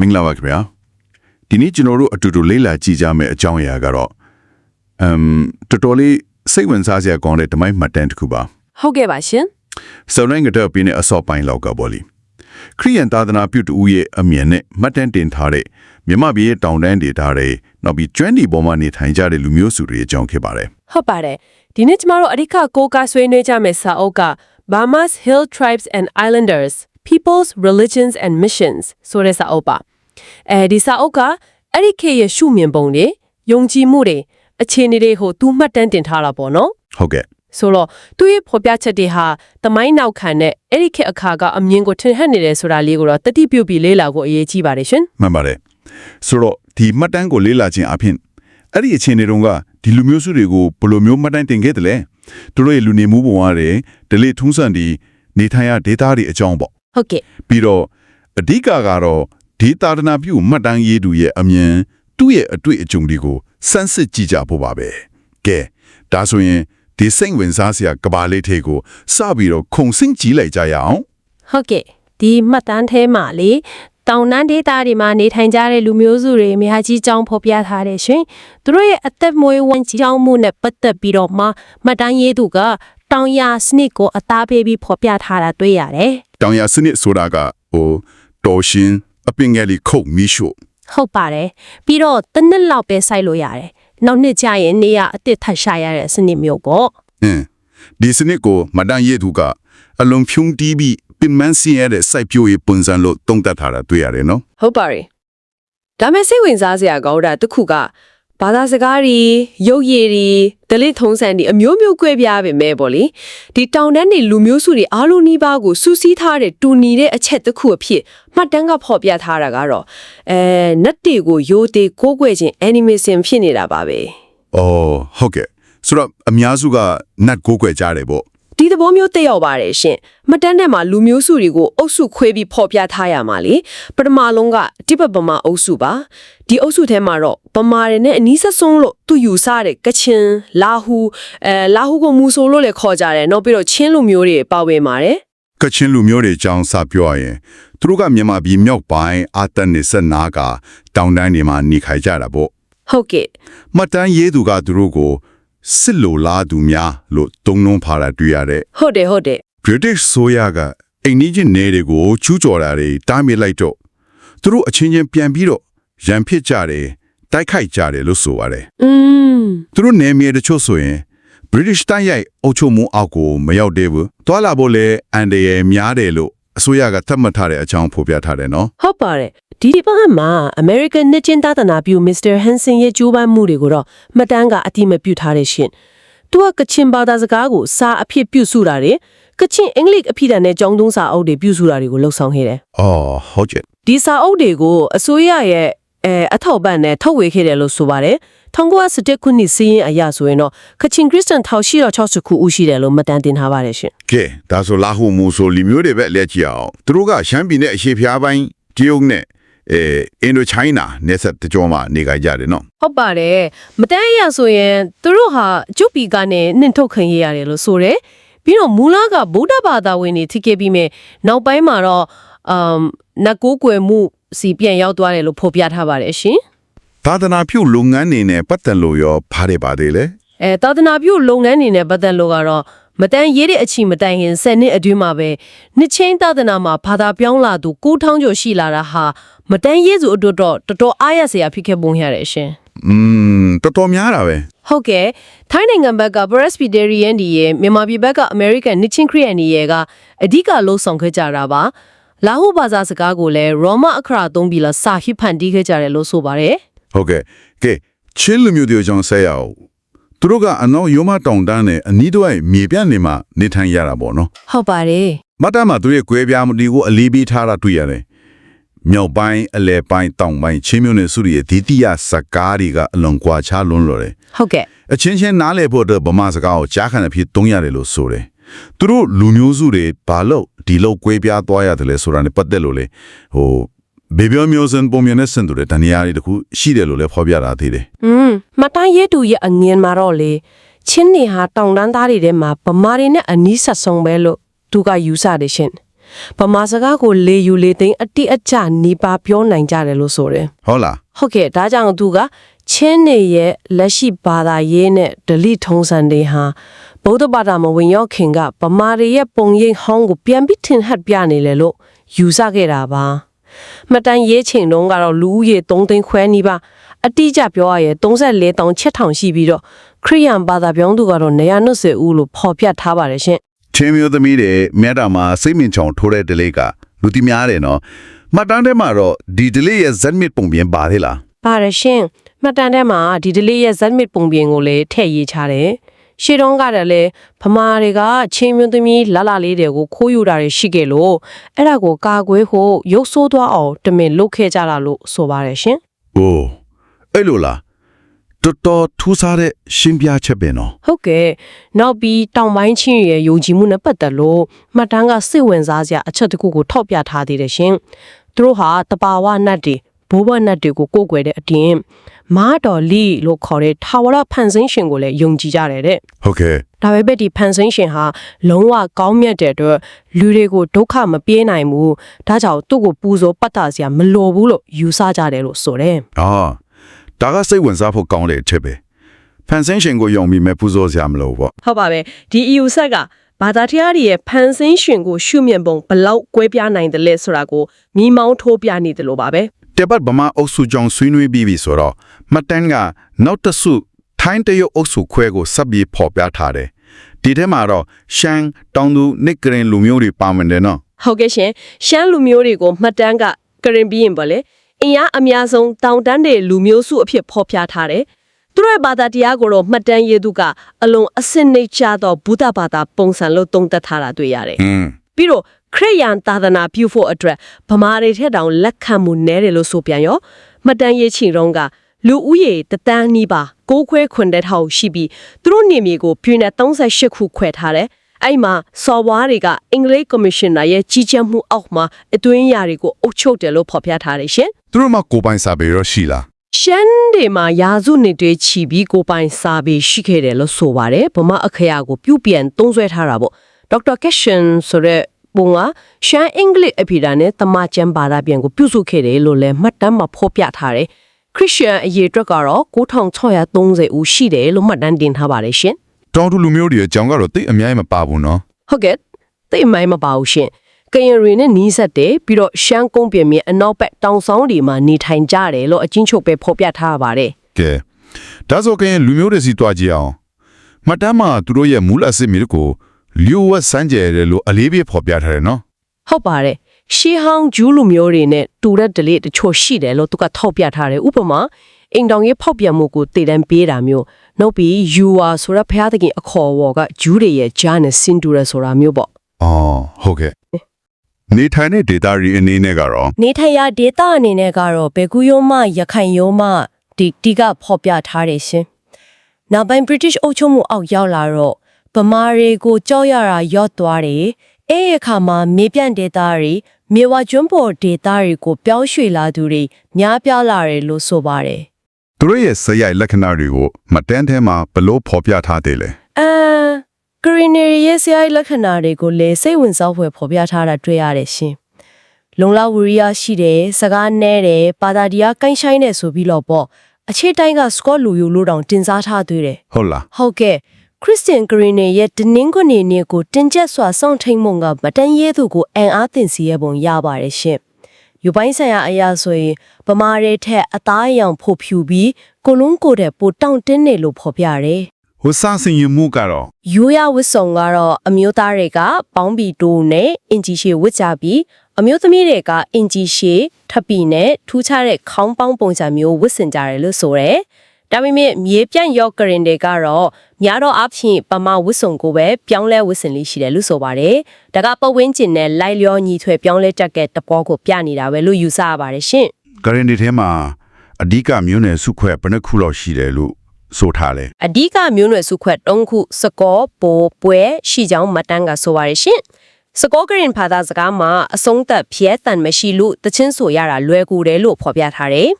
မင်္ဂလာပါခင်ဗျာဒီနေ့ကျွန်တော်တို့အတူတူလေ့လာကြည့်ကြမယ့်အကြောင်းအရာကတော့အမ်တော်တော်လေးစိတ်ဝင်စားစရာကောင်းတဲ့တမိုင်းမှတ်တမ်းတစ်ခုပါဟုတ်ကဲ့ပါရှင်စုံနိုင်ကတော့ပြင်းတဲ့အစော့ပိုင်းလောက်ကပေါ့လေခရိယန်သာသနာပြုတူဦးရဲ့အမြင်နဲ့မှတ်တမ်းတင်ထားတဲ့မြမပြည်ရဲ့တောင်တန်းဒေသတွေနောက်ပြီးကျွမ်းဒီပေါ်မှာနေထိုင်ကြတဲ့လူမျိုးစုတွေအကြောင်းဖြစ်ပါတယ်ဟုတ်ပါတယ်ဒီနေ့ကျမတို့အဓိကကိုးကားဆွေးနွေးကြမယ့်စာအုပ်က Burma's Hill Tribes and Islanders Peoples Religions and Missions ဆိုတဲ့စာအုပ်ပါအဲဒီစာအုပ်ကအဲ့ဒီခေတ်ရဲ့ရှုမြင်ပုံတွေယုံကြည်မှုတွေအခြေအနေတွေကိုသူမှတ်တမ်းတင်ထားတာပေါ့နော်ဟုတ်ကဲ့ဆိုတော့သူရဲ့ဖော်ပြချက်တွေဟာတမိုင်းနောက်ခံတဲ့အဲ့ဒီခေတ်အခါကအမြင်ကိုထင်ဟပ်နေတယ်ဆိုတာလေးကိုတော့တတိပြုတ်ပြီးလေ့လာဖို့အရေးကြီးပါတယ်ရှင်မှန်ပါတယ်ဆိုတော့ဒီမှတ်တမ်းကိုလေ့လာခြင်းအပြင်အဲ့ဒီအခြေအနေတုန်းကဒီလူမျိုးစုတွေကိုဘယ်လိုမျိုးမှတ်တမ်းတင်ခဲ့တယ်လဲသူတို့ရဲ့လူနေမှုဘဝတွေဒလိထုံးစံဒီနေထိုင်ရဒေသတွေအကြောင်းပေါ့ ဟုတ်ကဲ့ပြီးတော့အဓိကကတော့ဒီသာသနာပြုမှတ်တမ်းရေးသူရဲ့အမြင်သူ့ရဲ့အတွေ့အကြုံတွေကိုစမ်းစစ်ကြည့်ကြဖို့ပါပဲကဲဒါဆိုရင်ဒီစိတ်ဝင်စားစရာကဘာလေးထေကိုစပြီးတော့ခုံစင်းကြည့်လိုက်ကြရအောင်ဟုတ်ကဲ့ဒီမှတ်တမ်းထဲမှာလေတောင်တန်းဒေသတွေမှာနေထိုင်ကြတဲ့လူမျိုးစုတွေအများကြီးကြောင်းဖော်ပြထားတယ်ရှင်သူတို့ရဲ့အသက်မွေးဝမ်းကြောင်းမှုနဲ့ပတ်သက်ပြီးတော့မှမှတ်တမ်းရေးသူကတောင်ယာစနစ်ကိုအသားပေးပြီးဖော်ပြထားတာတွေ့ရတယ် တောင်ရစနစ်ဆိုတာကဟိုတော်ရှင်အပင်ငယ်လေးခုတ်မီးရှို့ဟုတ်ပါတယ်ပြီးတော့တစ်နှစ်လောက်ပဲစိုက်လို့ရတယ်နောက်နှစ်ကျရင်နေရအစ်စ်ထပ်ရှာရတဲ့စနစ်မျိုးပေါ့အင်းဒီစနစ်ကိုမဒန်ရေးသူကအလုံးဖြုံးတီးပြီးပင်မန်းစင်းရတဲ့စိုက်ပျိုးရေးပုံစံလို့တုံးတက်ထားတာတွေ့ရတယ်နော်ဟုတ်ပါတယ်ဒါမဲ့စိတ်ဝင်စားစရာကောင်းတာတစ်ခုက ဘာသာစကားတွေရုပ်ရည်တွေဒလိထုံးစံတွေအမျိုးမျိုးကွဲပြားပေမဲ့ပေါ့လေဒီတောင်တန်းတွေလူမျိုးစုတွေအားလုံးနီးပါးကိုစူးစီးထားတဲ့တူညီတဲ့အချက်တစ်ခုအဖြစ်မှတ်တမ်းကဖော်ပြထားတာကတော့အဲနတ်တွေကိုရိုသေကိုးကွယ်ခြင်း animation ဖြစ်နေတာပါပဲ။အော်ဟုတ်ကဲ့။ဆိုတော့အများစုကနတ်ကိုးကွယ်ကြတယ်ပေါ့ ဒီသဘောမျိုးတက်ရောက်ပါတယ်ရှင်မှတ်တမ်းထဲမှာလူမျိုးစုတွေကိုအုပ်စုခွဲပြီးဖော်ပြထားရမှာလေပထမလုံးကတိပပမာအုပ်စုပါဒီအုပ်စုထဲမှာတော့ပမာတွေနဲ့အနီးဆက်ဆုံးလို့သူယူဆတဲ့ကချင်လာဟူအဲလာဟူကိုမူဆိုလို့လည်းခေါ်ကြတယ်နောက်ပြီးတော့ချင်းလူမျိုးတွေပါဝင်ပါတယ်။ကချင်လူမျိုးတွေအကြောင်းစပြောရရင်သူတို့ကမြန်မာပြည်မြောက်ပိုင်းအာတန်နေဆက်နာကတောင်တန်းတွေမှာနေခိုင်ကြတာပေါ့ဟုတ်ကဲ့။မှတ်တမ်းရေးသူကသူတို့ကို စစ်လိုလားသူများလို့တုံ့နှုံဖာတာတွေ့ရတဲ့ ဟုတ်တယ်ဟုတ်တယ် British ဆိုရကအိန္ဒိချင်းနယ်တွေကိုချူးကြော်တာတွေတားမြစ်လိုက်တော့သူတို့အချင်းချင်းပြန်ပြီးတော့ရန်ဖြစ်ကြတယ်တိုက်ခိုက်ကြတယ်လို့ဆိုပါတယ်อืมသူတို့နယ်မြေတချို့ဆိုရင် British တိုင်းရိုက်အုပ်ချုပ်မှုအောက်ကိုမရောက်သေးဘူး။တွာလာဖို့လဲအန်ဒရယ်များတယ်လို့ အစိုးရကသတ်မှတ်ထားတဲ့အကြောင်းဖော်ပြထားတယ်နော်ဟုတ်ပါတယ်ဒီဒီပတ်မှာ American နှစ်ချင်းသားတနာပြု Mr. Hansen ရဲ့ကြိုးပမ်းမှုတွေကိုတော့မှတ်တမ်းကအတိမပြုထားတဲ့ရှင်သူကကချင်ဘာသာစကားကိုစာအဖြစ်ပြုစုတာတွေကချင်အင်္ဂလိပ်အဖြစ်တန်တဲ့ကျောင်းသုံးစာအုပ်တွေပြုစုတာတွေကိုလှုပ်ဆောင်ခဲ့တယ်။အော်ဟုတ်ကဲ့ဒီစာအုပ်တွေကိုအစိုးရရဲ့ အဲအထောက်ပံ့နဲ့ထုတ်ဝေခဲ့တယ်လို့ဆိုပါတယ်1917ခုနှစ်စီးရင်အရဆိုရင်တော့ကချင်ခရစ်စတန်1860ခုဦးရှိတယ်လို့မှတ်တမ်းတင်ထားပါတယ်ရှင်။ကဲဒါဆိုလာဟုမူဆိုလီမျိုးတွေပဲလက်ကြည့်အောင်။သူတို့ကရှမ်းပြည်နဲ့အရှေ့ဖျားပိုင်းတရုတ်နဲ့အဲအင်ဒိုချိုင်းနာနယ်စပ်တကြောမှာနေကြကြတယ်နော်ဟုတ်ပါတယ်မတန်းအရဆိုရင်သူတို့ဟာကျုပ်ပီကနေနှင်ထုတ်ခံရရတယ်လို့ဆိုတယ်ပြီးတော့မူလကဗုဒ္ဓဘာသာဝင်တွေထိခဲ့ပြီးမြဲနောက်ပိုင်းမှာတော့အမ်နတ်ကိုးကွယ်မှု စီပြန်ရောက်သွားတယ်လို့ဖော်ပြထားပါတယ်ရှင်။သာသနာပြုလုပ်ငန်းနေနဲ့ပတ်သက်လို့ရောဖားတယ်ပါတယ်လေအဲသာသနာပြုလုပ်ငန်းတွေနဲ့ပတ်သက်လို့ကတော့မတန်းရေးတဲ့အချီမတိုင်ခင်10နှစ်အတွင်းမှာပဲနှစ်ချင်းသာသနာမှာဘာသာပြောင်းလာသူ9000ကျော်ရှိလာတာဟာမတန်းရေးစုအတွက်တော့တော်တော်အားရစရာဖြစ်ခဲ့ပုံရတယ်ရှင်။อืมတော်တော်များတာပဲဟုတ်ကဲ့ထိုင်းနိုင်ငံဘက်က Presbyterian ဒီရဲ့မြန်မာပြည်ဘက်က American Nichin Korean ဒီရဲ့ကအဓိကလှုပ်ဆောင်ခဲ့ကြတာပါ လာဟုဘာသာစကားကိုလည်း Roma အခရာသုံးပြီးလာစာဟိဖန်တီးခဲ့ကြတယ်လို့ဆိုပါတယ်။ဟုတ်ကဲ့။ကဲချင်းလူမျိုးတွေအကြောင်းဆက်ရအောင်။သူတို့ကအနောက်ရိုးမတောင်တန်းနဲ့အနီးတစ်ဝိုက်မြေပြန့်နေမှာနေထိုင်ရတာပေါ့နော်ဟုတ်ပါတယ်မတ်တမှာသူရဲ့ကွဲပြားမှုတွေကိုအလေးပေးထားတာတွေ့ရတယ်။မြောက်ပိုင်းအလဲပိုင်းတောင်ပိုင်းချင်းမျိုးနဲ့စုရဲ့ဒီတိယစကားတွေကအလွန်ကွာခြားလွန်းလို့တယ်ဟုတ်ကဲ့။အချင်းချင်းနားလည်ဖို့အတွက်ဗမာစကားကိုကြားခံအဖြစ်သုံးရတယ်လို့ဆိုတယ်။ သူတို့လူမျိုးစုတွေဘာလို့ဒီလောက်ကွဲပြားသွားရတယ်လဲဆိုတာနဲ့ပတ်သက်လို့လေဟိုဘေပြောမျိုးစံပုံမြင်တဲ့စံတူတဲ့တဏှာတွေတခုရှိတယ်လို့လည်းဖော်ပြတာသေးတယ်อืมမတန်းရဲတူရဲ့အငင်မှာတော့လေချင်းနေဟာတောင်တန်းသားတွေထဲမှာဗမာတွေနဲ့အနီးဆက်ဆုံးပဲလို့သူကယူဆတယ်ရှင်ဗမာစကားကိုလေယူလေသိမ်းအတိအကျနီးပါးပြောနိုင်ကြတယ်လို့ဆိုတယ်ဟုတ်လားဟုတ်ကဲ့ဒါကြောင့်သူကချင်းနေရဲ့လက်ရှိဘာသာရေးနဲ့ဒလိထုံးစံတွေဟာ ဗုဒ္ဓဘာသာမဝင်ရောက်ခင်ကဗမာတွေရဲ့ပုံရိပ်ဟောင်းကိုပြန်ပြီးထင်ဟပ်ပြနေလေလို့ယူဆခဲ့တာပါမှတ်တမ်းရေးချိန်တုန်းကတော့လူဦးရေ3သိန်းခွဲနီးပါအတိအကျပြောရရင်34တောင်ချက်ထောင်ရှိပြီးတော့ခရိယန်ဘာသာပြောင်းသူကတော့120ဦးလို့ဖော်ပြထားပါတယ်ရှင်ချင်းမျိုးသမီးတွေမြတ်တာမှာစိတ်မြင့်ချောင်ထိုးတဲ့ delay ကလူတိများတယ်နော်မှတ်တမ်းထဲမှာတော့ဒီ delay ရဲ့ zmit ပုံပြင်ပါသေးလားပါတယ်ရှင်မှတ်တမ်းထဲမှာဒီဒလေးရဲ့ zmit ပုံပြင်ကိုလည်းထည့်ရေးချတယ် ရှေ့တုန်းကတည်းကလည်းဗမာတွေကချင်းမျိုးသမီးလလလေးတွေကိုခိုးယူတာတွေရှိခဲ့လို့အဲ့ဒါကိုကာကွယ်ဖို့ရုပ်ဆိုးသွားအောင်တမင်လုပ်ခဲ့ကြတာလို့ဆိုပါတယ်ရှင်။အိုးအဲ့လိုလားတော်တော်ထူးဆန်းတဲ့ရှင်းပြချက်ပဲနော်ဟုတ်ကဲ့နောက်ပြီးတောင်ပိုင်းချင်းရဲ့ယုံကြည်မှုနဲ့ပတ်သက်လို့မှတ်တမ်းကစိတ်ဝင်စားစရာအချက်တစ်ခုကိုထောက်ပြထားသေးတယ်ရှင်သူတို့ဟာတဘာဝနတ်တွေဘိုးဘွားနတ်တွေကိုကိုးကွယ်တဲ့အပြင် မာတော်လီလို့ခေါ်တဲ့ထာဝရဖန်ဆင်းရှင်ကိုလည်းယုံကြည်ကြတယ်တဲ့။ဟုတ်ကဲ့ဒါပေမဲ့ဒီဖန်ဆင်းရှင်ဟာလုံးဝကောင်းမြတ်တဲ့အတွက်လူတွေကိုဒုက္ခမပြေးနိုင်ဘူးဒါကြောင့်သူ့ကိုပူဇော်ပတ်တာစရာမလိုဘူးလို့ယူဆကြတယ်လို့ဆိုတယ်။အာဒါကစိတ်ဝင်စားဖို့ကောင်းတဲ့အချက်ပဲ။ဖန်ဆင်းရှင်ကိုယုံပြီးမဲ့ပူဇော်စရာမလိုပေါ့ဟုတ်ပါပဲဒီ EU ဆက်ကဘာသာတရားတွေရဲ့ဖန်ဆင်းရှင်ကိုရှုမြင်ပုံဘလောက်ကွဲပြားနိုင်တယ်လဲဆိုတာကိုမိမောင်းထိုးပြနေတယ်လို့ပါပဲ။ တက်ပတ်ဗမာအုပ်စုကြောင့်ဆွေးနွေးပြီးပြီဆိုတော့မှတ်တမ်းကနောက်တစ်စုထိုင်းတရုတ်အုပ်စုခွဲကိုစပ်ပြီးဖော်ပြထားတယ်။ဒီထဲမှာတော့ရှမ်းတောင်သူနစ်ဂရင်လူမျိုးတွေပါဝင်တယ်နော်ဟုတ်ကဲ့ရှင်ရှမ်းလူမျိုးတွေကိုမှတ်တမ်းကကရင်ဘီရင်ပေါ့လေအင်အားအများဆုံးတောင်တန်းတွေလူမျိုးစုအဖြစ်ဖော်ပြထားတယ်သူတို့ရဲ့ဘာသာတရားကိုတော့မှတ်တမ်းရေးသူကအလွန်အစစ်နှိတ်ချသောဘုဒ္ဓဘာသာပုံစံလို့သုံးသပ်ထားတာတွေ့ရတယ်။อืมပြီးတော့ ခရိယန်သာသနာပြုဖို့အတွက်ဗမာတွေထက်တောင်လက်ခံမှုနည်းတယ်လို့ဆိုပြန်ရောမှတ်တမ်းရေးချင်တော့ကလူဦးရေတသန်းနီးပါးကိုးခွဲခွန်တဲ့ထောက်ရှိပြီးသူတို့နေမြေကိုပြည်နယ်38ခုခွဲထားတယ်အဲ့မှာစော်ဘွားတွေကအင်္ဂလိပ်ကော်မရှင်နာရဲ့ကြီးကြပ်မှုအောက်မှာအတွင်းယာတွေကိုအုပ်ချုပ်တယ်လို့ဖော်ပြထားတယ်ရှင်သူတို့မှကိုယ်ပိုင်စာပေရောရှိလားရှမ်းတွေမှာယာစုနေတွေချီပြီးကိုပိုင်စာပေရှိခဲ့တယ်လို့ဆိုပါတယ်ဗမာအခရာကိုပြုပြန်သုံးဆွဲထားတာပေါ့ဒေါက်တာကက်ရှင်ဆိုတဲ့ ပုံကရှမ်းအင်္ဂလိပ်အဖိဒါနဲ့တမချန်ဘာသာပြန်ကိုပြုစုခဲ့တယ်လို့လည်းမှတ်တမ်းမှာဖော်ပြထားတယ်ခရစ်ယာန်အရေးအတွက်ကတော့9630ဦးရှိတယ်လို့မှတ်တမ်းတင်ထားပါတယ်ရှင်။တောင်သူလူမျိုးတွေအကြောင်းကတော့တိတ်အများကြီးမပါဘူးနော်ဟုတ်ကဲ့သိအမိုင်းမပါဘူးရှင်ကရင်ရီနဲ့နီးစပ်တယ်ပြီးတော့ရှမ်းကုန်းပြင်မြေအနောက်ဘက်တောင်ဆောင်တွေမှာနေထိုင်ကြတယ်လို့အချင်းချုပ်ပဲဖော်ပြထားပါတယ်။ကဲဒါဆိုကရင်လူမျိုးတွေစီတွားကြည့်အောင်။မှတ်တမ်းမှာသူတို့ရဲ့မူလအစစ်မြေကို လျှို့ဝှက်စမ်းကြယ်တယ်လို့အလေးပေးဖော်ပြထားတယ်နော်ဟုတ်ပါတယ်ရှေးဟောင်းဂျူးလူမျိုးတွေနဲ့တူတဲ့ဒလိတချို့ရှိတယ်လို့သူကထောက်ပြထားတယ်ဥပမာအိမ်တောင်ရဲ့ဖောက်ပြန်မှုကိုတည်တံပေးတာမျိုးနောက်ပြီးယူဝါဆိုရဖျားသခင်အခေါ်အဝေါ်ကဂျူးတွေရဲ့ဂျာနဲ့စင်တူရဆိုတာမျိုးပေါ့။အော်ဟုတ်ကဲ့။နေထိုင်တဲ့ data တွေအနေနဲ့ကတော့နေထိုင်ရာဒေတာအနေနဲ့ကတော့ဘေကူယိုမရခိုင်ယိုမဒီတီကဖော်ပြထားတယ်ရှင်နောက်ပိုင်း British အုပ်ချုပ်မှုအောက်ရောက်လာတော့ ဗမာတွေကိုကြောက်ရတာရော့သွားတယ်အဲ့ဒီအခါမှာမေပြန့်ဒေတာတွေမြေဝကျွန်းပေါ်ဒေတာတွေကိုပြောင်းရွှေ့လာသူတွေများပြားလာတယ်လို့ဆိုပါတယ်သူတို့ရဲ့စရိုက်လက္ခဏာတွေကိုမှတ်တမ်းထဲမှာဘလို့ဖော်ပြထားသေးလဲအမ်ဂရီနယ်ရဲ့ဆရာကြီးလက္ခဏာတွေကိုလည်းစိတ်ဝင်စားဖွယ်ဖော်ပြထားတာတွေ့ရတယ်ရှင်လုံလဝရီယာရှိတယ်စကားနဲတယ်ပါတာဒီယာကိုင်းဆိုင်တယ်ဆိုပြီးတော့ပေါ့အခြေတိုင်းကစကော့လူယူလို့တောင်တင်စားထားသေးတယ်ဟုတ်လားဟုတ်ကဲ့ ခရစ်စတန်ဂရီနယ်ရဲ့တနင်္ဂနွေနေ့ကိုတင်ကျက်စွာစောင့်ထိန်မုံကမတန်ရဲသူကိုအံအားသင်စီရပုံရပါတယ်ရှင်ယူပိုင်းဆိုင်ရာအရာဆိုရင်ဗမာတွေထက်အသားအရောင်ဖို့ဖြူပြီးကိုလုံးကိုတဲ့ပိုတောင့်တင်းနေလို့ဖော်ပြတယ်ဟိုစဆင်ယူမှုကတော့ရိုးရဝတ်စုံကတော့အမျိုးသားတွေကပေါင်းဘီတိုးနဲ့အင်ဂျီရှေဝတ်ကြပြီးအမျိုးသမီးတွေကအင်ဂျီရှေထပ်ပီနဲ့ထူးခြားတဲ့ခေါင်းပေါင်းပုံစံမျိုးဝတ်ဆင်ကြတယ်လို့ဆိုရဲ ဒါပေမဲ့မြေပြန့်ရော့ကရင်တွေကတော့များတော့အဖြစ်ပမာဝတ်စုံကိုပဲပြောင်းလဲဝတ်ဆင်လေးရှိတယ်လို့ဆိုပါတယ်ဒါကပတ်ဝန်းကျင်နဲ့လိုက်လျောညီထွေပြောင်းလဲတက်ကတဲ့တဘောကိုပြနေတာပဲလို့ယူဆရပါတယ်ရှင်ဂရင်ဒီထဲမှာအဓိကမျိုးနယ်စုခွဲဘယ်နှခုလောက်ရှိတယ်လို့ဆိုထားလဲအဓိကမျိုးနွယ်စုခွက်၃ခုစကောပိုပွဲရှိကြောင်းမတ်တန်းကဆိုပါရရှင်စကောကရင်ဘာသာစကားမှာအဆုံးသက်ဖြဲတန်မရှိလို့တချင်းဆိုရတာလွယ်ကူတယ်လို့ဖော်ပြထားတယ်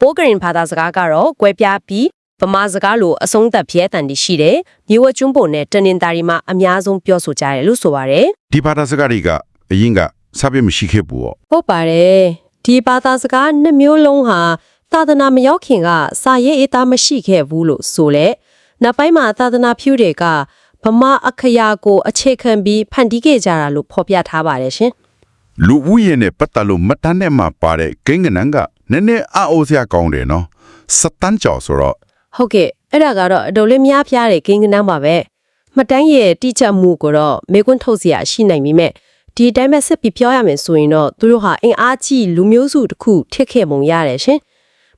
ပိုကရင်ဘာသာစကားကတော့ကွဲပြားပြီးဗမာစကားလိုအဆုံးသက်ဖြဲတန်တရှိတယ်မြေဝကျွန်းပုံနဲ့တနင်္သာရီမှာအများဆုံးပြောဆိုကြတယ်လို့ဆိုပါတယ်ဒီဘာသာစကားတွေကအရင်ကစာပေမရှိခဲ့ဘူးပေါ့ဟုတ်ပါတယ်ဒီဘာသာစကားနှစ်မျိုးလုံးဟာသာသနာမရောက်ခင်ကစာရေးအသားမရှိခဲ့ဘူးလို့ဆိုလဲနောက်ပိုင်းမှာသာသနာဖြူတွေကဗမာအခရာကိုအခြေခံပြီးဖန်တီးခဲ့ကြတာလို့ဖော်ပြထားပါတယ်ရှင်လူဦးရေနဲ့ပတ်သက်လို့မတန်းနဲ့မှပါတဲ့ကိန်းကနန်းက နည်းနည်းအအိုးစရာကောင်းတယ်နော်စတန်းကြော်ဆိုတော့ဟုတ်ကဲ့အဲ့ဒါကတော့အတော်လေးများပြားတဲ့ကိန်းကနန်းပါပဲမှတ်တမ်းရဲ့တိကျမှုကိုတော့မေကွန်းထုတ်စရာရှိနိုင်ပြီမဲ့ဒီအတိုင်းပဲဆက်ပြီးပြောရမယ်ဆိုရင်တော့သူတို့ဟာအင်အားကြီးလူမျိုးစုတစ်ခုထစ်ခဲ့ပုံရတယ်ရှင်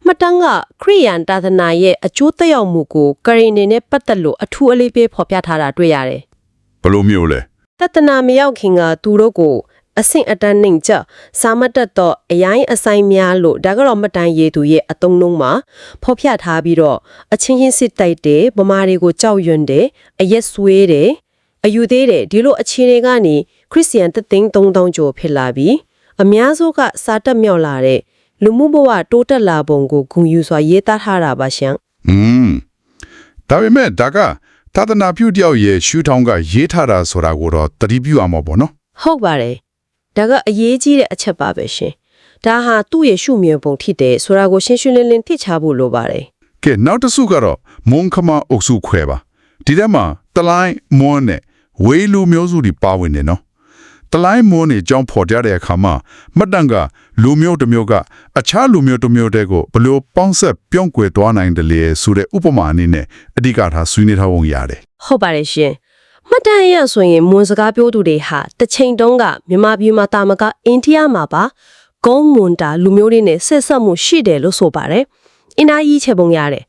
မှတ်တမ်းကခရိယန်တာသနာရဲ့အကျိုးသက်ရောက်မှုကိုကရင်နေနဲ့ပတ်သက်လို့အထူးအလေးပေးဖော်ပြထားတာတွေ့ရတယ်ဘလို့မျိုးလဲတသနာမရောက်ခင်ကသူတို့ကို အဆင့်အတန်းနှိမ်ကျစာမတ်တက်တော့အရင်အဆိုင်များလို့ဒါကတော့မတန်ရည်သူရဲ့အတုံးလုံးမှာဖော်ပြထားပြီးတော့အချင်းချင်းစစ်တိုက်တယ်ဗမာတွေကိုကြောက်ရွံ့တယ်အရက်ဆွေးတယ်အယူသေးတယ်ဒီလိုအခြေအနေကနေခရစ်ယာန်တသိန်း3000ကျော်ဖြစ်လာပြီးအများစုကစာတက်မြောက်လာတဲ့လူမှုဘဝတိုးတက်လာပုံကိုဂုဏ်ယူစွာရေးသားထားတာပါရှင်อืมဒါပေမဲ့ဒါကသာသနာပြုတယောက်ရဲ့ရှူထောင်းကရေးထားတာဆိုတာကိုတော့တတိပြုအောင်ပေါ့နော်ဟုတ်ပါတယ် ဒါကအရေးကြီးတဲ့အချက်ပါပဲရှင်ဒါဟာသူ့ရဲ့ရှုမြင်ပုံဖြစ်တယ်ဆိုတာကိုရှင်းရှင်းလင်းလင်းသိချဖို့လိုပါတယ်ကဲနောက်တစ်စုကတော့မွန်ခမအုပ်စုခွဲပါဒီထဲမှာတလိုင်းမွန်နဲ့ဝေးလူမျိုးစုတွေပါဝင်နေနော်တလိုင်းမွန်နဲ့ကြောင်းဖော်ကြတဲ့အခါမှာမတ်တန်ကလူမျိုးတစ်မျိုးကအခြားလူမျိုးတစ်မျိုးတဲ့ကိုဘယ်လို့ပေါင်းဆက်ပြောင်းကွယ်သွားနိုင်တယ်လေဆိုတဲ့ဥပမာအနေနဲ့အဓိကထားဆွေးနွေးထားပုံရတယ်ဟုတ်ပါတယ်ရှင် မှတ်တမ်းရဆိုရင်မွန်စကားပြောသူတွေဟာတစ်ချိန်တုန်းကမြန်မာပြည်မှာတာမကအိန္ဒိယမှာပါဂုံးမွန်တာလူမျိုးတွေနဲ့ဆက်ဆက်မှုရှိတယ်လို့ဆိုပါတယ်အင်နာကြီးချက်ပုံရတယ်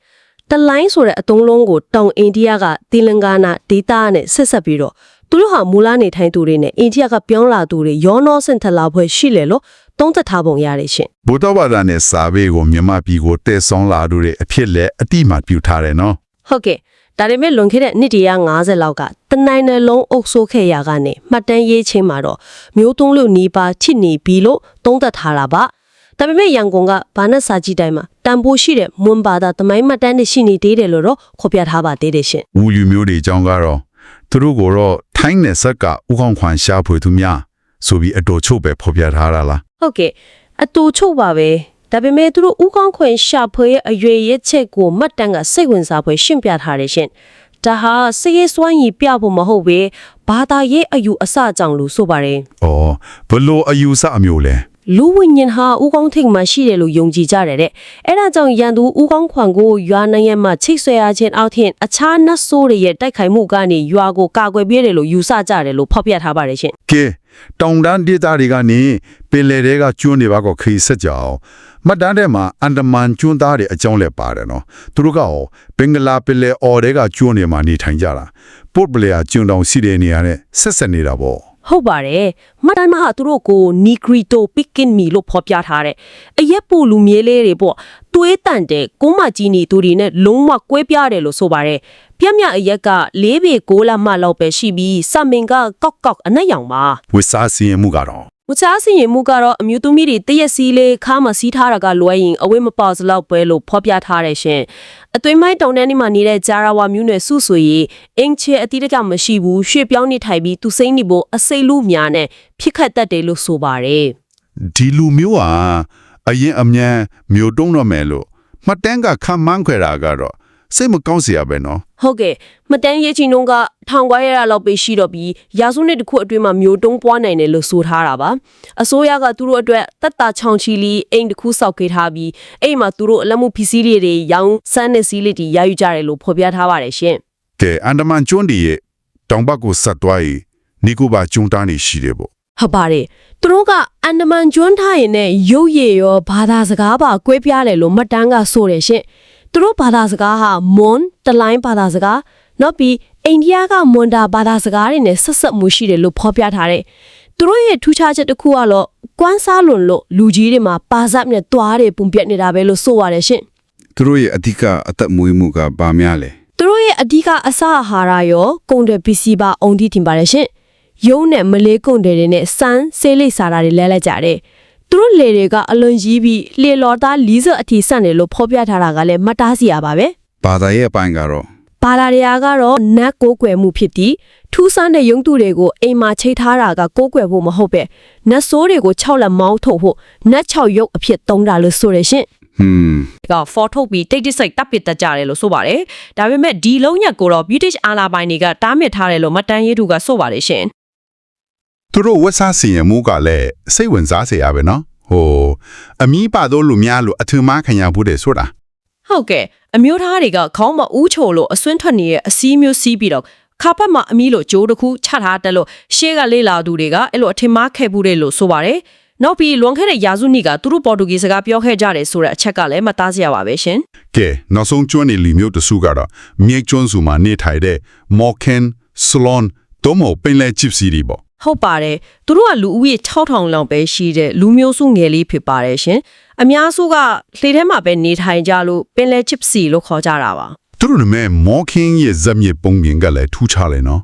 တလိုင်းဆိုတဲ့အတုံးလုံးကိုတောင်အိန္ဒိယကသီလင်္ကာနာဒေသနဲ့ဆက်ဆက်ပြီးတော့သူတို့ဟာမူလနေထိုင်သူတွေနဲ့အိန္ဒိယကပြောင်းလာသူတွေရောနောစင်ထလာဖွဲ့ရှိလေလို့သုံးသက်ထားပုံရတယ်ရှင်ဗုဒ္ဓဘာသာနဲ့စာပေကိုမြန်မာပြည်ကိုတည်ဆောင်လာတို့တဲ့အဖြစ်လက်အတိအမှပြုထားတယ်နော်ဟုတ်ကဲ့ ဒါပေမဲ့လွန်ခဲ့တဲ့နှစ်တရာ50လောက်ကတနိုင်နယ်လုံးအုပ်ဆိုးခဲ့ရကနေမှတ်တမ်းရေးချင်းမှာတော့မျိုးသုံးလို့နီးပါးချစ်နေပြီလို့သုံးသပ်ထားတာပါဒါပေမဲ့ရန်ကုန်ကဘာနဲ့စာကြည့်တိုင်းမှာတန်ဖိုးရှိတဲ့မွန်ဘာသာသမိုင်းမှတ်တမ်းတွေရှိနေသေးတယ်လို့တော့ခေါ်ပြထားပါသေးတယ်ရှင်ဝူလူမျိုးတွေအကြောင်းကတော့သူတို့ကိုတော့ထိုင်းနယ်ဆက်ကဥကောင်းခွန်ရှာဖွေသူများဆိုပြီးအတော်ချုပ်ပဲဖော်ပြထားတာလားဟုတ်ကဲ့အတူချုပ်ပါပဲ ဒါပေမဲ့သူတို့ဥကောင်းခွင်ရှာဖွေရဲ့အရွယ်ရက်ချက်ကိုမှတ်တမ်းကစိတ်ဝင်စားဖွယ်ရှင်းပြထားတယ်ရှင်ဒါဟာစရေးစွမ်းရည်ပြဖို့မဟုတ်ပဲဘာသာရေးအယူအဆကြောင့်လို့ဆိုပါတယ်။အော်ဘလို့အယူဆအမျိုးလဲလူဝိညာဉ်ဟာဥကောင်းထိတ်မှရှိတယ်လို့ယုံကြည်ကြတယ်တဲ့အဲ့ဒါကြောင့်ရန်သူဥကောင်းခွန်ကိုရွာနိုင်ရမှာချိတ်ဆွဲရခြင်းအောက်ထင်အခြားနတ်ဆိုးတွေရဲ့တိုက်ခိုက်မှုကနေရွာကိုကာကွယ်ပေးတယ်လို့ယူဆကြတယ်လို့ဖော်ပြထားပါတယ်ရှင်။ကဲ တောင်တန်းဒေသတွေကနေပင်လယ်တွေကကျွန်းတွေပါကောခရီးဆက်ကြအောင်။မှတ်တမ်းထဲမှာအန်ဒမန်ကျွန်းသားတွေအကြောင်းလည်းပါတယ်နော်။သူတို့ကရောဘင်္ဂလားပင်လယ်အော်တွေကကျွန်းတွေမှာနေထိုင်ကြတာ။ပို့ပလေယာကျွန်းတောင်စီတဲ့နေရာနဲ့ဆက်ဆက်နေတာပေါ့။ဟုတ်ပါတယ်မှတ်တမ်းမှာသူတို့ကို Negrito Pickin Me လို့ဖော်ပြထားတယ်အရက်ပူလူမြေးလေးတွေပေါ့သွေးတန်တဲ့ကိုမကြီးနေသူတွေနဲ့လုံးဝကွဲပြားတယ်လို့ဆိုပါတယ် ပြက်မြအရက်က၄ပေ6လမှလောက်ပဲရှိပြီးစမင်ကကောက်ကောက်အနက်ရောင်ပါဝစ်စားစီရင်မှုကတော့မချားစင်ရင်မှုကတော့အမျိုးသမီးတွေတရက်စီးလေးခါမစီးထားတာကလွဲရင်အဝိမပေါစလောက်ပဲလို့ဖော်ပြထားတယ်ရှင်အသွေးမိုင်းတောင်တန်းဒီမှာနေတဲ့ဂျာရာဝါမျိုးနွယ်စုဆိုရင်အင်ချေအတိတကမရှိဘူးရွှေပြောင်းနေထိုင်ပြီးသူစိမ့်နေဖို့အစိတ်လူများနဲ့ဖြစ်ခတ်တတ်တယ်လို့ဆိုပါတယ်ဒီလူမျိုးဟာအရင်အမြန်မျိုးတုံးတော့မယ်လို့မှတ်တမ်းကခံမှန်းခွဲတာကတော့ စိတ်မကောင်းစရာပဲနော်ဟုတ်ကဲ့မတန်းရေးချင်းတုန်းကထောင်ခွဲရတာလောက်ပဲရှိတော့ပြီးရာစုနှစ်တစ်ခုအတွင်းမှာမျိုးတုံးပွားနိုင်တယ်လို့ဆိုထားတာပါအစိုးရကသူတို့အတွက်တက်တာချောင်ချီလီအိမ်တစ်ခုစောက်ခဲ့ထားပြီးအဲ့မှာသူတို့အလက်မှုဖီစီးလေးတွေရောင်းစမ်းတဲ့စီးလေးတွေရယူကြတယ်လို့ဖော်ပြထားပါတယ်ရှင်ကဲအန်ဒမန်ကျွန်းဒီရဲ့တောင်ဘက်ကိုဆက်သွားရင်နီကိုပါကျွန်းတန်းနေရှိတယ်ပေါ့ဟုတ်ပါတယ်သူတို့ကအန်ဒမန်ကျွန်းထားရင်နဲ့ရုပ်ရည်ရောဘာသာစကားပါကွဲပြားတယ်လို့မှတ်တမ်းကဆိုတယ်ရှင် သူတို့ဘာသာစကားဟာမွန်တလိုင်းဘာသာစကားနောက်ပြီးအိန္ဒိယကမွန်တာဘာသာစကားတွေနဲ့ဆက်ဆက်မှုရှိတယ်လို့ဖော်ပြထားတယ်သူတို့ရဲ့ထူးခြားချက်တစ်ခုကတော့ကွမ်းစားလွန်လို့လူကြီးတွေမှာပါဇက်နဲ့တွားတွေပုံပြက်နေတာပဲလို့ဆိုရတယ်ရှင်သူတို့ရဲ့အဓိကအသက်မွေးမှုကဘာများလဲသူတို့ရဲ့အဓိကအစာအာဟာရရောကုန်တယ်ပစ္စည်းပါအုံတီတင်ပါတယ်ရှင်။ရုံးနဲ့မလေးကုန်တယ်တွေနဲ့စမ်းဆေးလိပ်စားတာတွေလဲလဲကြတယ်။ သူတို့လေတွေကအလွန်ကြီးပြီးလေလော်သား40အထိဆန့်တယ်လို့ဖော်ပြထားတာကလည်းမှတ်သားစရာပါပဲဘာသာရဲ့အပိုင်းကတော့ဘာလာတွေကကတော့နတ်ကိုးကွယ်မှုဖြစ်သည်ထူးဆန်းတဲ့ယုံတုတွေကိုအိမ်မှာချိတ်ထားတာကကိုးကွယ်ဖို့မဟုတ်ပဲနတ်ဆိုးတွေကို6လက်မောင်းထုတ်ဖို့နတ်6ရုပ်အဖြစ်သုံးတာလို့ဆိုရရှင်ဟွန်းကဖော်ထုတ်ပြီးတိတ်တိတ်ဆိတ်တပ်ပစ်တတ်ကြတယ်လို့ဆိုပါတယ်။ဒါပေမဲ့ဒီလုံးညက်ကိုတော့ British အာဏာပိုင်တွေကတားမြစ်ထားတယ်လို့မတ်တန်ရေးသူကဆိုပါတယ်ရှင် သူတို့ဝက်စားစီရင်မှုကလည်းစိတ်ဝင်စားစရာပဲနော်ဟိုအမီးပါတော့လူများလို့အထင်မှားခံရဘူးတဲ့ဆိုတာ။ဟုတ်ကဲ့အမျိုးသားတွေကခေါင်းမဦးချိုလို့အစွန်းထွက်နေတဲ့အစည်းမျိုးစီးပြီးတော့ခါပတ်မှာအမီးလို့ကြိုးတစ်ခုချထားတယ်လို့ရှေ့ကလေးလာသူတွေကအဲ့လိုအထင်မှားခဲ့ဘူးတယ်လို့ဆိုပါတယ်။နောက်ပြီးလွန်ခဲ့တဲ့ရာစုနှစ်ကသူတို့ပေါ်တူဂီစကားပြောခဲ့ကြတယ်ဆိုတဲ့အချက်ကလည်းမသားစရာပါပဲရှင်။ကဲနောက်ဆုံးကျွန်းနေလီမျိုးတစုကတော့မြေကျွန်းစုမှာနေထိုင်တဲ့ Morgan Sloan တို့မပင်လဲ gypsy တွေပေါ့ ဟုတ်ပါတယ်သူတို့ကလူဦးရေ6000လောက်ပဲရှိတဲ့လူမျိုးစုငယ်လေးဖြစ်ပါတယ်ရှင်အများစုကလှေထဲမှာပဲနေထိုင်ကြလို့ပင်လယ်ချစ်စီလို့ခေါ်ကြတာပါသူတို့နမဲ Morgan ရဲ့ဇက်မြေပုံမြင်ကလည်းထူးခြားတယ်နော်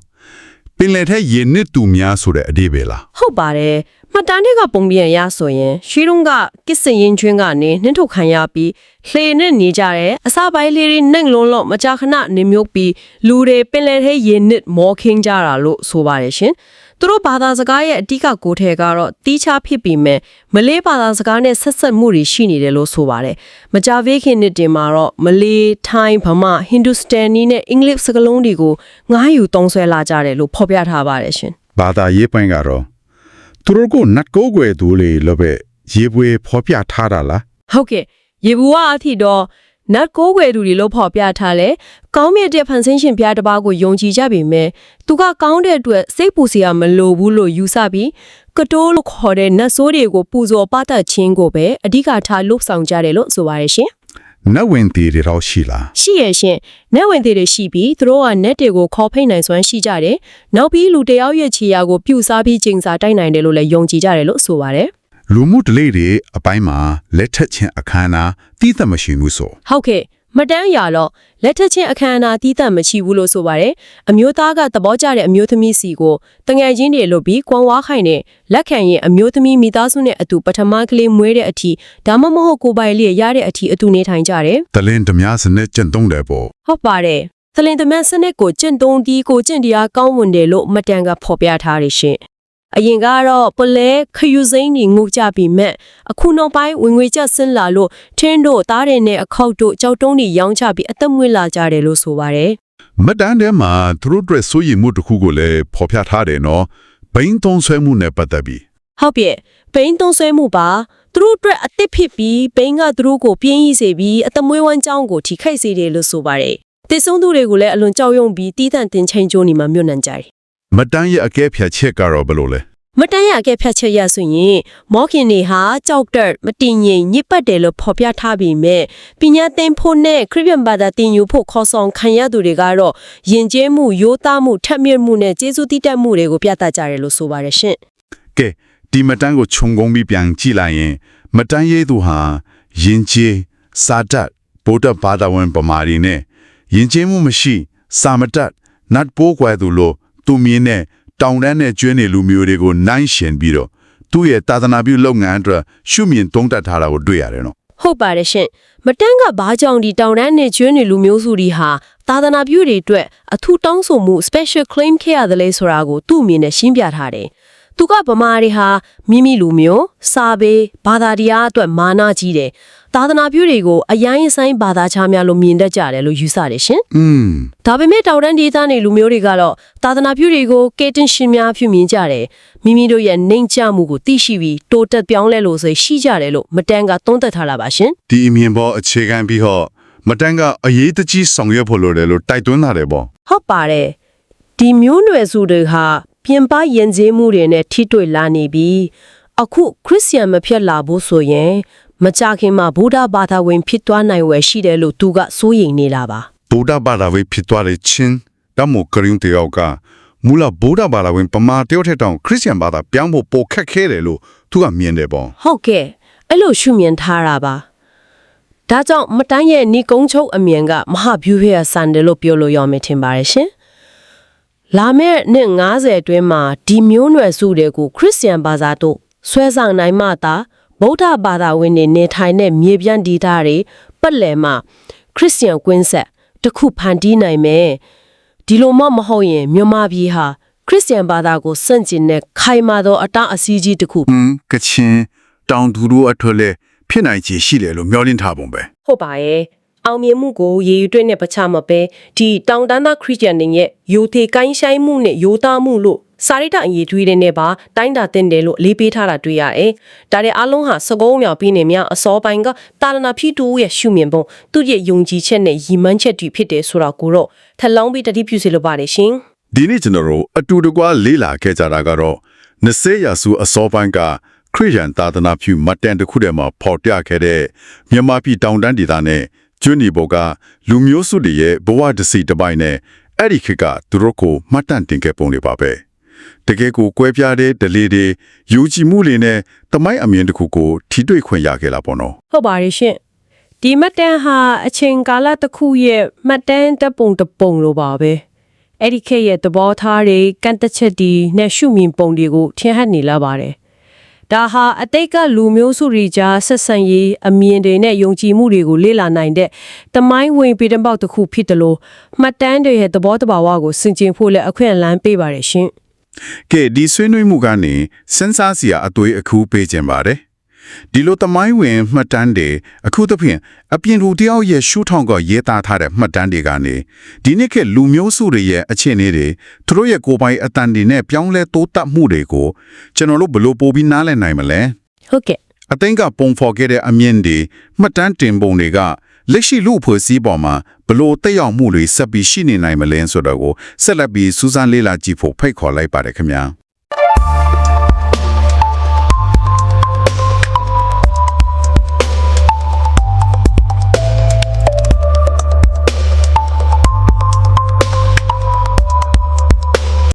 ပင်လယ်ထဲရေနစ်သူများဆိုတဲ့အဓိပ္ပာယ်လားဟုတ်ပါတယ်မှတ်တမ်းတွေကပုံပြန်ရဆိုရင်ရှီရုံးကကစ်စင်ရင်ကျွင်းကနေနှင်းထုတ်ခံရပြီးလှေနဲ့နေကြတယ်အစာပိုင်းလေးတွေနှိမ်လုံးလို့မကြာခဏနေမြုပ်ပြီးလူတွေပင်လယ်ထဲရေနစ်မောခင်းကြတာလို့ဆိုပါတယ်ရှင် သူတို့ဘာသာစကားရဲ့အဓိကကိုယ်ထဲကတော့တီးခြားဖြစ်ပြီးမဲ့မလေးဘာသာစကားနဲ့ဆက်ဆက်မှုတွေရှိနေတယ်လို့ဆိုပါတယ်။မကြဝေးခင်နှစ်တင်မှာတော့မလေး၊ထိုင်း၊ဗမာ၊ဟိန္ဒူစတန်နီနဲ့အင်္ဂလိပ်စကားလုံးတွေကိုငားယူသုံးဆွဲလာကြတယ်လို့ဖော်ပြထားပါတယ်ရှင်။ဘာသာရေးပိုင်းကတော့သူတို့ကိုနတ်ကိုးကွယ်သူလေလို့ပဲရေပွေဖော်ပြထားတာလားဟုတ်ကဲ့ရေဘူးဝအထိတော့ နတ်ကိုးကွယ်သူတွေလို့ဖော်ပြထားလဲကောင်းမြတ်တဲ့ဖန်ဆင်းရှင်ဘုရားတစ်ပါးကိုယုံကြည်ကြပြီမဲ့သူကကောင်းတဲ့အတွက်စိတ်ပူစရာမလိုဘူးလို့ယူဆပြီးကတိုးလို့ခေါ်တဲ့နတ်ဆိုးတွေကိုပူဇော်ပတတ်ခြင်းကိုပဲအဓိကထားလှုပ်ဆောင်ကြတယ်လို့ဆိုပါရရှင်နတ်ဝင်တီတွေတော့ရှိလားရှိရရှင်နတ်ဝင်သေးတွေရှိပြီးသူတို့ကနတ်တွေကိုခေါ်ဖိတ်နိုင်စွမ်းရှိကြတယ်နောက်ပြီးလူတစ်ယောက်ရဲ့ခြေရာကိုပြုစားပြီးကျင်စာတိုက်နိုင်တယ်လို့လည်းယုံကြည်ကြတယ်လို့ဆိုပါတယ် လူမှုဒလေတွေအပိုင်းမှာလက်ထက်ချင်းအခမ်းအနားတီးသက်မရှိဘူးဆိုဟုတ်ကဲ့မတန်းရတော့လက်ထက်ချင်းအခမ်းအနားတီးတန့်မရှိဘူးလို့ဆိုပါတယ်အမျိုးသားကသဘောကျတဲ့အမျိုးသမီးစီကိုတငယ်ချင်းတွေလို့ပြီးကွန်ဝါခိုင်နဲ့လက်ခံရင်အမျိုးသမီးမိသားစုနဲ့အတူပထမကလေးမွေးတဲ့အထိဒါမှမဟုတ်ကိုယ်ပိုင်လေးရတဲ့အထိအတူနေထိုင်ကြတယ်တလင်းဓမြစနစ်ကျင့်သုံးတယ်ပေါ့ဟုတ်ပါတယ်သလင်သမန်စနစ်ကိုကျင့်သုံးပြီးကိုကျင့်တရားကောင်းမွန်တယ်လို့မတန်ကဖော်ပြထားရရှင် အရင်ကတော့ပလဲခယူစိမ့်နေငုတ်ကြပြီးမဲ့အခုနောက်ပိုင်းဝင်ငွေကျဆင်းလာလို့ထင်းတို့သားတွေနဲ့အခောက်တို့ကြောက်တုံးတွေရောင်းချပြီးအသက်မွေးလာကြတယ်လို့ဆိုပါတယ်မတန်းထဲမှာသူတို့အတွက်စိုးရိမ်မှုတစ်ခုကိုလည်းဖော်ပြထားတယ်နော်ဘိန်းသုံးဆွဲမှုနဲ့ပတ်သက်ပြီးဟုတ်ပြည့်ဘိန်းသုံးဆွဲမှုပါသူတို့အတွက်အသစ်ဖြစ်ပြီးဘိန်းကသူတို့ကိုပြင်းရည်စေပြီးအသက်မွေးဝမ်းကြောင်းကိုထိခိုက်စေတယ်လို့ဆိုပါတယ်တည်ဆုံးသူတွေကိုလည်းအလွန်ကြောက်ရွံ့ပြီးတီးတန့်တင်ချိန်ကျိုးနေမှာမြွတ်နှံကြတယ် မတန်းရဲ့အကဲဖြတ်ချက်ကတော့ဘယ်လိုလဲမတန်းရခဲ့ဖြတ်ချက်ရဆိုရင်မော်ခင်နေဟာကြောက်တက်မတင်ငိမ်ညစ်ပတ်တယ်လို့ဖော်ပြထားပြီးမြဲပညာသင်ဖို့နဲ့ခရစ်ယာန်ဘာသာတင်ယူဖို့ခေါ်ဆောင်ခံရသူတွေကတော့ယဉ်ကျေးမှုရိုးသားမှုထက်မြက်မှုနဲ့ကျေးဇူးတည်တတ်မှုတွေကိုပြသကြတယ်လို့ဆိုပါတယ်ရှင်ကဲဒီမတန်းကိုခြုံငုံပြီးပြန်ကြည့်လိုက်ရင် မတန်းရေးသူဟာယဉ်ကျေးစာတတ်ဗုဒ္ဓဘာသာဝင်ပမာရီနဲ့ယဉ်ကျေးမှုမရှိ စာမတတ်နတ်ပိုးကွယ်သူလို့ သူမြင်တဲ့တောင်တန်းနဲ့ကျွန်းနေလူမျိုးတွေကိုနိုင်ရှင်ပြီးတော့သူ့ရဲ့သာသနာပြုလုပ်ငန်းအတွက်ရှုမြင်သုံးတတ်ထားတာကိုတွေ့ရတယ်နော်ဟုတ်ပါတယ်ရှင်မတန်းကဘာကြောင့်ဒီတောင်တန်းနဲ့ကျွန်းနေလူမျိုးစုတွေဟာသာသနာပြုတွေအတွက်အထူးတောင်းဆိုမှု special claim ခဲ့ရတယ်လဲဆိုတာကိုသူ့အမြင်နဲ့ရှင်းပြထားတယ်သူကဗမာတွေဟာမိမိလူမျိုးစာပေဘာသာတရားအတွက်မာနကြီးတယ် သာသနာပြုတွေကိုအရင်အဆိုင်ဘာသာခြားများလို့မြင်တတ်ကြတယ်လို့ယူဆတယ်ရှင်อืมဒါပေမဲ့တောင်တန်းဒေသနေလူမျိုးတွေကတော့သာသနာပြုတွေကိုကဲတင်ရှင်များပြုမြင်ကြတယ်မိမိတို့ရဲ့နှိမ်ချမှုကိုသိရှိပြီးတိုးတက်ပြောင်းလဲလို့ဆိုရှိကြတယ်လို့မတန်းကသုံးသပ်ထားလာပါရှင်ဒီအမြင်ပေါ်အခြေခံပြီးတော့မတန်းကအရေးတကြီးဆောင်ရွက်ဖို့လိုတယ်လို့တိုက်တွန်းတာတယ်ပေါ့ဟုတ်ပါတယ်ဒီမျိုးနွယ်စုတွေဟာပြင်ပယဉ်ကျေးမှုတွေနဲ့ထိတွေ့လာနေပြီးအခုခရစ်ယာန်မဖြစ်လာဘူးဆိုရင် မကြခင်မှာဗုဒ္ဓဘာသာဝင်ဖြစ်သွားနိုင်ဝယ်ရှိတယ်လို့သူကစိုးရိမ်နေတာပါဗုဒ္ဓဘာသာဝင်ဖြစ်သွားတဲ့ချင်းတမိုကရင်တယောက်ကမူလဗုဒ္ဓဘာသာဝင်ပမာတယောက်ထက်တောင်ခရစ်ယာန်ဘာသာပြောင်းဖို့ပိုခက်ခဲတယ်လို့သူကမြင်တယ်ပေါ့ဟုတ်ကဲ့အဲ့လိုရှုမြင်ထားတာပါဒါကြောင့်မတန်းရဲ့ဏီကုန်းချုပ်အမြင်ကမဟာဗျူဟာဆန်တယ်လို့ပြောလို့ရမယ်ထင်ပါတယ်ရှင်လာမယ့်နှစ်90အတွင်းမှာဒီမျိုးနွယ်စုတွေကိုခရစ်ယာန်ဘာသာတို့ဆွဲဆောင်နိုင်မှသာ ဗုဒ္ဓဘာသာဝင်တွေနေထိုင်တဲ့မြေပြန့်ဒေသတွေပတ်လည်မှာခရစ်ယာန်ကွင်းဆက်တစ်ခုဖန်တီးနိုင်မယ်ဒီလိုမှမဟုတ်ရင်မြန်မာပြည်ဟာခရစ်ယာန်ဘာသာကိုစန့်ကျင်တဲ့ခိုင်မာသောအတားအဆီးကြီးတစ်ခုဟွန်းကချင်းတောင်သူတို့အထွတ်လဲဖြစ်နိုင်ချေရှိတယ်လို့မျှော်လင့်ထားပုံပဲဟုတ်ပါရဲ့အောင်မြင်မှုကိုရေရွတွင်းနဲ့ပချမပဲဒီတောင်တန်းသားခရစ်ယာန်တွေရဲ့ယိုသေကိုင်းဆိုင်မှုနဲ့ယိုသားမှုလို့ စာရိတ္တအရေးတွေးတဲ့နဲ့ပါတိုင်းတာတင်တယ်လို့အလေးပေးထားတာတွေ့ရတယ်။ဒါတွေအလုံးဟာစကုံးမြောင်ပြီးနေမြအစောပိုင်းကတာလနာဖြီတူရဲ့ရှုမြင်ပုံသူ့ရဲ့ယုံကြည်ချက်နဲ့ရည်မှန်းချက်တွေဖြစ်တယ်ဆိုတော့ကိုတော့ထပ်လောင်းပြီးတတိပြုစီလိုပါတယ်ရှင်။ဒီနေ့ကျွန်တော်တို့အတူတကွလေးလာခဲ့ကြတာကတော့20ရာစုအစောပိုင်းကခရစ်ယာန်သာသနာပြုမတ်တန်တစ်ခုတည်းမှာပေါ်ပြခဲ့တဲ့မြန်မာပြည်တောင်တန်းဒေသနဲ့ကျွန်းဒီဘောကလူမျိုးစုတွေရဲ့ဘဝတစီတစ်ပိုင်းနဲ့အဲ့ဒီခေတ်ကသူတို့ကိုမှတ်တမ်းတင်ခဲ့ပုံတွေပါပဲ တကယ်ကိုကွဲပြားတဲ့ဒလေးတွေယူကြည်မှုတွေနဲ့တမိုင်းအမြင်တစ်ခုကိုထိတွေ့ခွင့်ရခဲ့လာပေါ့နော်ဟုတ်ပါတယ်ရှင်ဒီမှတ်တမ်းဟာအချိန်ကာလတစ်ခုရဲ့မှတ်တမ်းတစ်ပုံတစ်ပုံလိုပါပဲအဲ့ဒီခေတ်ရဲ့သဘောထားတွေကန့်သက်ချက်တွေနဲ့ရှုမြင်ပုံတွေကိုထင်ဟပ်နေလာပါတယ်ဒါဟာအတိတ်ကလူမျိုးစုတွေကြားဆက်ဆံရေးအမြင်တွေနဲ့ယုံကြည်မှုတွေကိုလေ့လာနိုင်တဲ့တမိုင်းဝင်ပြည်တပေါက်တစ်ခုဖြစ်တယ်လို့မှတ်တမ်းတွေရဲ့သဘောတဘာဝကိုစင်ကျင်ဖို့လည်းအခွင့်အလမ်းပေးပါတယ်ရှင် ကဲဒီဆွေးနွေးမှုကနေစဉ်းစားစရာအသွေးအခူးပေးခြင်းပါတယ်ဒီလိုတမိုင်းဝင်မှတ်တမ်းတွေအခုသဖြင့်အပြင်လူတယောက်ရဲ့ရှုထောင့်ကရေးသားထားတဲ့မှတ်တမ်းတွေကနေဒီနေ့ခေတ်လူမျိုးစုတွေရဲ့အခြေအနေတွေသူတို့ရဲ့ကိုယ်ပိုင်အတန်တွေနဲ့ပြောင်းလဲတိုးတက်မှုတွေကိုကျွန်တော်တို့ဘယ်လိုပို့ပြီးနားလည်နိုင်မလဲဟုတ်ကဲ့အသိန်းကပုံဖော်ခဲ့တဲ့အမြင်တွေမှတ်တမ်းတင်ပုံတွေကလက်ရှိလူဖွဲ့စည်းပေါ်မှာ ဘလို့တက်ရောက်မှုတွေဆက်ပြီးရှိနေနိုင်မလဲဆိုတော့ကိုဆက်လက်ပြီးစူးစမ်းလေ့လာကြည့်ဖို့ဖိတ်ခေါ်လိုက်ပါတယ်ခင်ဗျာ